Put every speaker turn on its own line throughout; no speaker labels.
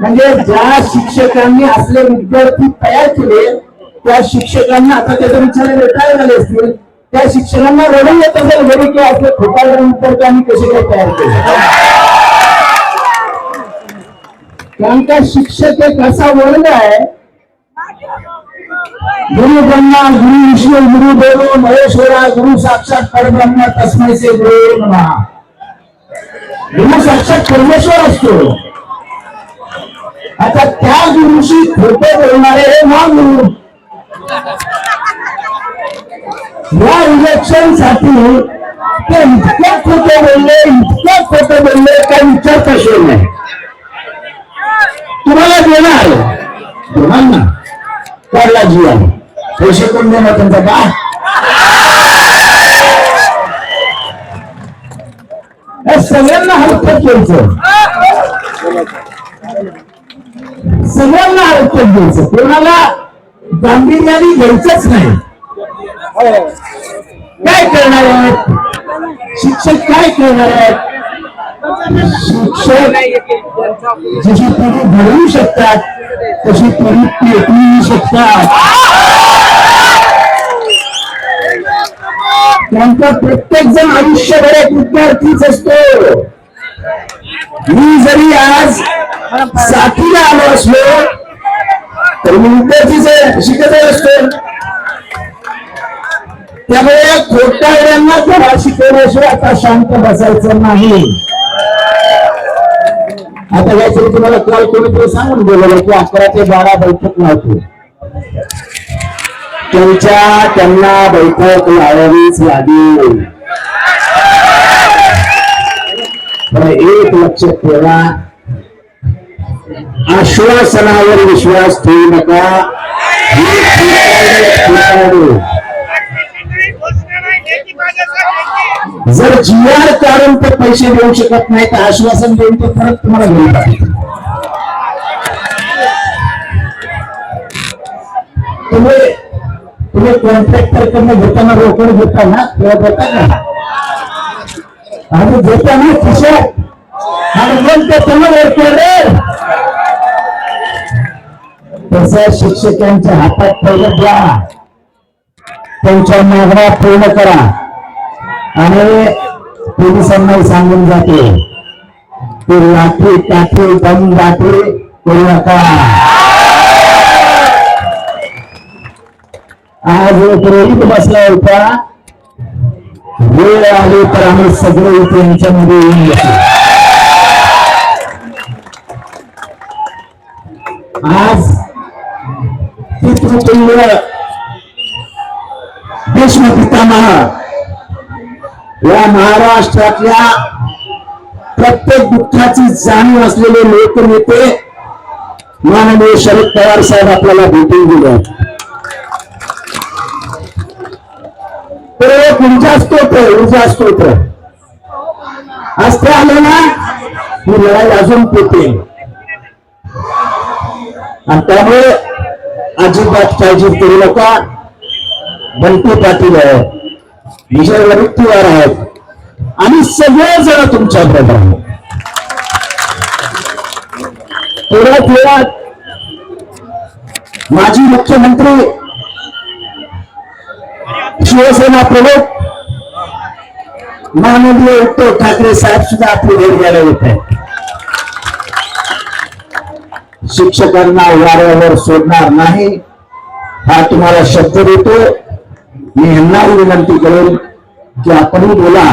म्हणजे ज्या शिक्षकांनी असले विद्यार्थी तयार केले त्या शिक्षकांना आता त्याचा विचार रिटायर झाले असतील त्या शिक्षकांना रडून येत असेल घरी की असले खोटारडे विद्यार्थी कसे काय तयार केले? कारण का शिक्षक एक असा वर्ग आहे गुरु ब्रह्मा गुरु विष्णू गुरु देव महेश्वरा गुरु साक्षात परब्रह्मा तस्मै से गुरु महा गुरु साक्षात परमेश्वर असतो. आता त्या गुरुशी खोट बोलणारे हे महागुरु. या इलेक्शनसाठी ते इतक्या खोट बोलले इतक्या खोट बोलले काय विचार कसे नाही तुम्हाला देणार? देणार ना. करला जी आहे पैसे कोण देणार त्यांचा? का? हे सगळ्यांना हरकत घ्यायचं सगळ्यांना हरकत घ्यायचं कोणाला गांभीर्याने घ्यायचंच नाही. काय करणार आहेत? शिक्षक काय करणार आहेत? शिक्षक जशी पिढी घडवू शकतात तशी पिढी पेटवू शकतात. त्यांचा प्रत्येक जण आयुष्यभर एक विद्यार्थीच असतो. मी जरी आज साथीला आलो असलो तर मी विद्यार्थीच शिकत असतो त्यामुळे या खोटारड्यांना धडा शिकवल्याशिवाय आता शांत बसायचं नाही. आता काहीतरी तुम्हाला काल कोणीतरी सांगून बोलवलं की अकरा ते बारा बैठक नव्हती. त्यांच्या त्यांना बैठक लावावीच लागेल. पण एक लक्ष ठेवा. आश्वासनावर विश्वास ठेवू नका. जर जीआर काढून ते पैसे देऊ शकत नाही तर आश्वासन देऊन ते परत तुम्हाला घेऊन पाठवतील. तुम्ही कॉन्ट्रॅक्टर कडनं घेताना रोकड घेता ना? तेव्हा देता का? आणि देताना खिशात. आणि मग ते समोर वर्कर तसं शिक्षकांच्या हातात पहिलं द्या. त्यांच्या मागण्या पूर्ण करा. आणि पोलिसांनाही सांगून जाते ते लाठी काठी दम दाठी करू नका. आज एक बसला होता. वेळ आली तर आम्ही सगळे इथे यांच्यामध्ये येऊन येतो आज पितृतुल्य भीष्म पितामह या महाराष्ट्रातल्या प्रत्येक दुःखाची जाणीव असलेले लोकनेते माननीय शरद पवार साहेब आपल्याला भेटून गेले तर एक ऊर्जा स्तोत्र ऊर्जा स्तोत्र. आज आलं ना ही लढाई अजून पेते आणि त्यामुळे अजिबात काळजी करू नका. बंटी पाटील आहे विजय वरट्टीवार आहेत आणि सगळेजण तुमच्या बरोबर आहेत. थोड्याच वेळात माजी मुख्यमंत्री शिवसेना प्रमुख माननीय उद्धव ठाकरे साहेब सुद्धा आपली भेट घ्यायला येत आहेत. शिक्षकांना वाऱ्यावर सोडणार नाही हा तुम्हाला शब्द देतो. मी यांना विनंती करेन की आपणही बोला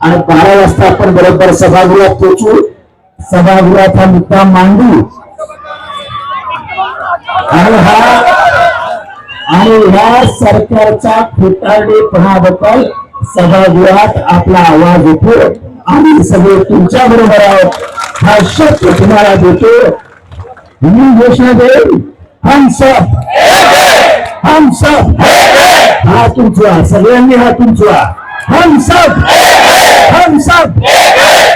आणि बारा वाजता आपण बरोबर सभागृहात पोहोचू. सभागृहात हा मुद्दा मांडू. आणि हा आणि या सरकारचा खोटारडेपणाबद्दल सभागृहात आपला आवाज येतो. आम्ही सगळे तुमच्या बरोबर आहोत. हा शब्द तुम्हाला देतो. मी घोषणा देईल हम सब हम सब हात उंचवा सगळ्यांनी हा तुमचा. हम सब हम सब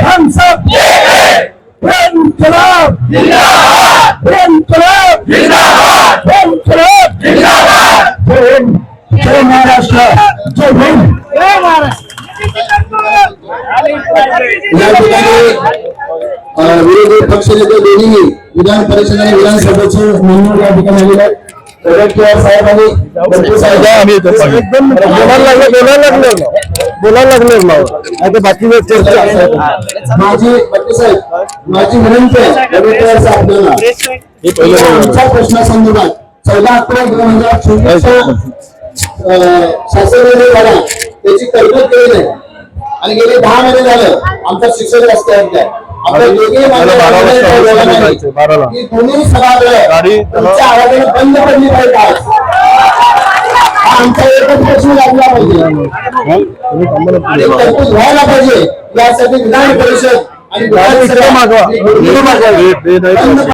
हम सब इन्कलाब जय महाराष्ट्र जय हिंद
या ठिकाणी
विरोधी पक्षनेते दोन्ही विधान परिषद आणि विधानसभेचे निवडणूक या ठिकाणी आलेले आहेत. वडेट्टीवार साहेबांनी बंडू साहेब
बोलायला लागले बोलायला लागले बोलायला लागले बाकी
माझी बंडू साहेब माझी विनंती आहे वडेट्टीवार साहेबांना. आमच्या प्रश्नासंदर्भात चौदा अकरा दोन हज़ार चोवीस शासनाने झाला त्याची तरतूद केली नाही. आणि गेले दहा महिने झालं आमचा शिक्षक रस्त्यावर आहे दोघे. की दोन्ही सभागृह तुमच्या आवाजाने बंद पडली पाहिजे आज. हा आमचा एकच प्रश्न लागला पाहिजे. आणि तरतूद व्हायला पाहिजे. यासाठी विधान परिषद आणि